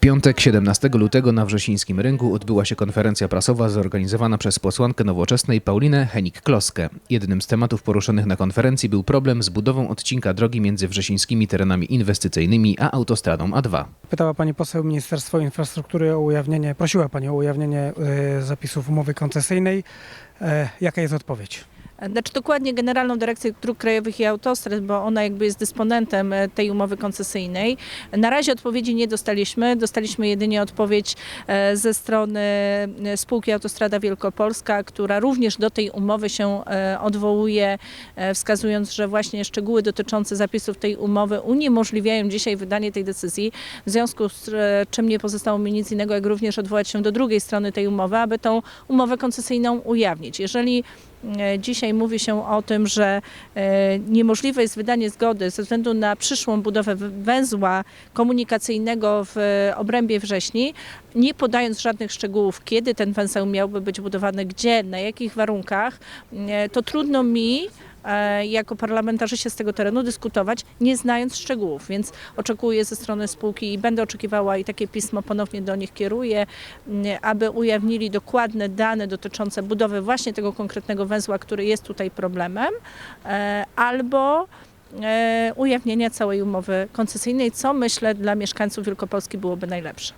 piątek 17 lutego na Wrzesińskim Rynku odbyła się konferencja prasowa zorganizowana przez posłankę nowoczesnej Paulinę Henik-Kloskę. Jednym z tematów poruszonych na konferencji był problem z budową odcinka drogi między wrzesińskimi terenami inwestycyjnymi a autostradą A2. Pytała Pani poseł Ministerstwo Infrastruktury o ujawnienie, prosiła Pani o ujawnienie y, zapisów umowy koncesyjnej. E, jaka jest odpowiedź? Znaczy dokładnie Generalną Dyrekcję Dróg Krajowych i Autostrad, bo ona jakby jest dysponentem e, tej umowy koncesyjnej. Na razie odpowiedzi nie dostaliśmy. Dostaliśmy jedynie odpowiedź e, ze strony e, spółki Autostrada Wielkopolska, która również do tej umowy się odwołuje, wskazując, że właśnie szczegóły dotyczące zapisów tej umowy uniemożliwiają dzisiaj wydanie tej decyzji, w związku z czym nie pozostało mi nic innego, jak również odwołać się do drugiej strony tej umowy, aby tą umowę koncesyjną ujawnić. Jeżeli Dzisiaj mówi się o tym, że e, niemożliwe jest wydanie zgody ze względu na przyszłą budowę węzła komunikacyjnego w e, obrębie wrześni, nie podając żadnych szczegółów, kiedy ten węzeł miałby być budowany, gdzie, na jakich warunkach, e, to trudno mi e, jako parlamentarzyście z tego terenu dyskutować, nie znając szczegółów, więc oczekuję ze strony spółki i będę oczekiwała i takie pismo ponownie do nich kieruję, aby ujawnili dokładne dane dotyczące budowy właśnie tego konkretnego węzła, który jest tutaj problemem, e, albo e, ujawnienia całej umowy koncesyjnej, co myślę dla mieszkańców Wielkopolski byłoby najlepsze.